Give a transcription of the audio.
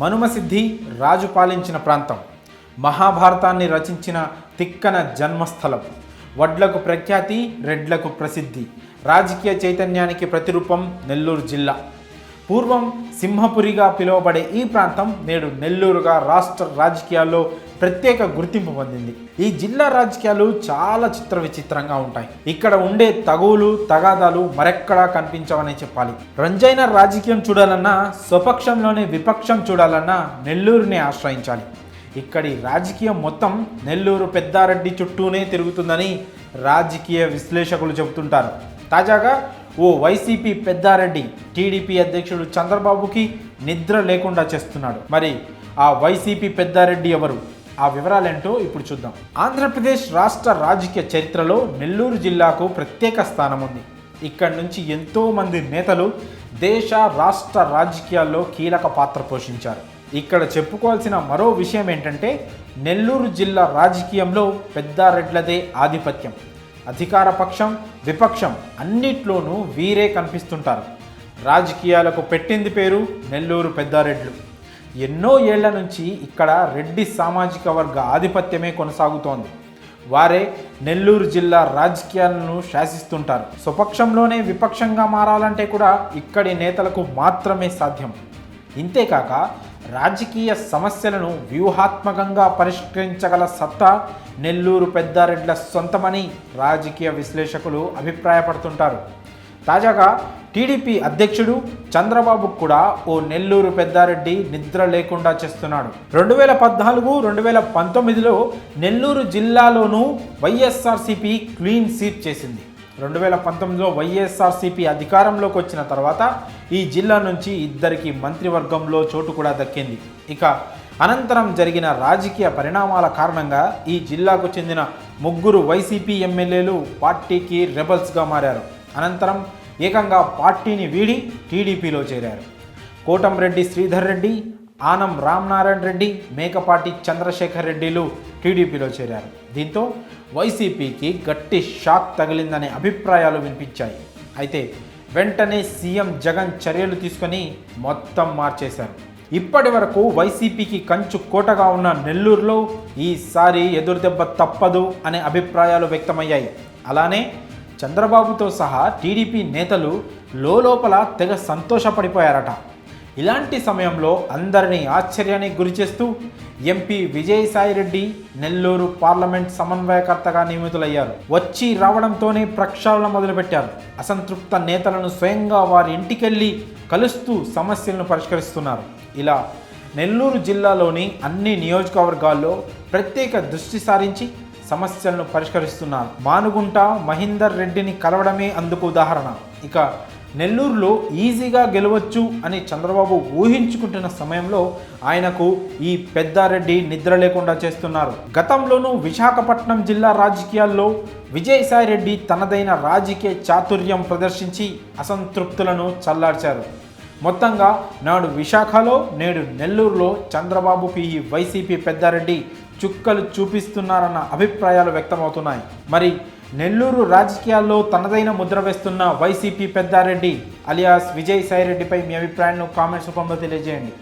మనుమసిద్ధి రాజు పాలించిన ప్రాంతం. మహాభారతాన్ని రచించిన తిక్కన జన్మస్థలం. వడ్లకు ప్రఖ్యాతి రెడ్లకు ప్రసిద్ధి. రాజకీయ చైతన్యానికి ప్రతిరూపం నెల్లూరు జిల్లా. పూర్వం సింహపురిగా పిలువబడే ఈ ప్రాంతం నేడు నెల్లూరుగా రాష్ట్ర రాజకీయాల్లో ప్రత్యేక గుర్తింపు పొందింది. ఈ జిల్లా రాజకీయాలు చాలా చిత్ర విచిత్రంగా ఉంటాయి. ఇక్కడ ఉండే తగువులు తగాదాలు మరెక్కడా కనిపించవనే చెప్పాలి. రంజైన రాజకీయం చూడాలన్నా స్వపక్షంలోనే విపక్షం చూడాలన్నా నెల్లూరుని ఆశ్రయించాలి. ఇక్కడి రాజకీయం మొత్తం నెల్లూరు పెద్దారెడ్డి చుట్టూనే తిరుగుతుందని రాజకీయ విశ్లేషకులు చెబుతుంటారు. తాజాగా ఓ వైసీపీ పెద్దారెడ్డి టీడీపీ అధ్యక్షుడు చంద్రబాబుకి నిద్ర లేకుండా చేస్తున్నాడు. మరి ఆ వైసీపీ పెద్దారెడ్డి ఎవరు? ఆ వివరాలేంటో ఇప్పుడు చూద్దాం. ఆంధ్రప్రదేశ్ రాష్ట్ర రాజకీయ చరిత్రలో నెల్లూరు జిల్లాకు ప్రత్యేక స్థానం ఉంది. ఇక్కడి నుంచి ఎంతోమంది నేతలు దేశ రాష్ట్ర రాజకీయాల్లో కీలక పాత్ర పోషించారు. ఇక్కడ చెప్పుకోవాల్సిన మరో విషయం ఏంటంటే నెల్లూరు జిల్లా రాజకీయంలో పెద్దారెడ్లదే ఆధిపత్యం. అధికార పక్షం విపక్షం అన్నిట్లోనూ వీరే కనిపిస్తుంటారు. రాజకీయాలకు పెట్టింది పేరు నెల్లూరు పెద్దారెడ్లు. ఎన్నో ఏళ్ళ నుంచి ఇక్కడ రెడ్డి సామాజిక వర్గ ఆధిపత్యమే కొనసాగుతోంది. వారే నెల్లూరు జిల్లా రాజకీయాలను శాసిస్తుంటారు. స్వపక్షంలోనే విపక్షంగా మారాలంటే కూడా ఇక్కడి నేతలకు మాత్రమే సాధ్యం. ఇంతేకాక రాజకీయ సమస్యలను వ్యూహాత్మకంగా పరిష్కరించగల సత్తా నెల్లూరు పెద్దారెడ్ల సొంతమని రాజకీయ విశ్లేషకులు అభిప్రాయపడుతుంటారు. తాజాగా టీడీపీ అధ్యక్షుడు చంద్రబాబు కూడా ఓ నెల్లూరు పెద్దారెడ్డి నిద్ర లేకుండా చేస్తున్నాడు. రెండు వేల పద్నాలుగు రెండు వేల పంతొమ్మిదిలో నెల్లూరు జిల్లాలోనూ వైఎస్ఆర్సీపీ క్లీన్ సీట్ చేసింది. రెండు వేల పంతొమ్మిదిలో వైఎస్ఆర్సీపీ అధికారంలోకి వచ్చిన తర్వాత ఈ జిల్లా నుంచి ఇద్దరికి మంత్రివర్గంలో చోటు కూడా దక్కింది. ఇక అనంతరం జరిగిన రాజకీయ పరిణామాల కారణంగా ఈ జిల్లాకు చెందిన ముగ్గురు వైసీపీ ఎమ్మెల్యేలు పార్టీకి రెబల్స్గా మారారు. అనంతరం ఏకంగా పార్టీని వీడి టీడీపీలో చేరారు. కోటంరెడ్డి శ్రీధర్ రెడ్డి ఆనం రామనారాయణ రెడ్డి మేకపాటి చంద్రశేఖర్ రెడ్డిలు టీడీపీలో చేరారు. దీంతో వైసీపీకి గట్టి షాక్ తగిలిందనే అభిప్రాయాలు వినిపించాయి. అయితే వెంటనే సీఎం జగన్ చర్యలు తీసుకొని మొత్తం మార్చేశారు. ఇప్పటి వరకు వైసీపీకి కంచు కోటగా ఉన్న నెల్లూరులో ఈసారి ఎదురుదెబ్బ తప్పదు అనే అభిప్రాయాలు వ్యక్తమయ్యాయి. అలానే చంద్రబాబుతో సహా టీడీపీ నేతలు లోపల తెగ సంతోషపడిపోయారట. ఇలాంటి సమయంలో అందరినీ ఆశ్చర్యానికి గురిచేస్తూ ఎంపీ విజయసాయిరెడ్డి నెల్లూరు పార్లమెంట్ సమన్వయకర్తగా నియమితులయ్యారు. వచ్చి రావడంతోనే ప్రక్షాళన మొదలుపెట్టారు. అసంతృప్త నేతలను స్వయంగా వారి ఇంటికెళ్ళి కలుస్తూ సమస్యలను పరిష్కరిస్తున్నారు. ఇలా నెల్లూరు జిల్లాలోని అన్ని నియోజకవర్గాల్లో ప్రత్యేక దృష్టి సారించి సమస్యలను పరిష్కరిస్తున్నారు మానుగుంట మహీందర్ రెడ్డిని కలవడమే అందుకు ఉదాహరణ. ఇక నెల్లూరులో ఈజీగా గెలవచ్చు అని చంద్రబాబు ఊహించుకుంటున్న సమయంలో ఆయనకు ఈ పెద్దారెడ్డి నిద్ర లేకుండా చేస్తున్నారు. గతంలోనూ విశాఖపట్నం జిల్లా రాజకీయాల్లో విజయసాయిరెడ్డి తనదైన రాజకీయ చాతుర్యం ప్రదర్శించి అసంతృప్తులను చల్లార్చారు. మొత్తంగా నాడు విశాఖలో నేడు నెల్లూరులో చంద్రబాబుకి ఈ వైసీపీ పెద్దారెడ్డి చుక్కలు చూపిస్తున్నారన్న అభిప్రాయాలు వ్యక్తమవుతున్నాయి. మరి నెల్లూరు రాజకీయాల్లో తనదైన ముద్ర వేస్తున్న వైసీపీ పెద్దారెడ్డి అలియాస్ విజయ్ సాయిరెడ్డిపై మీ అభిప్రాయాన్ని కామెంట్స్ రూపంలో తెలియజేయండి.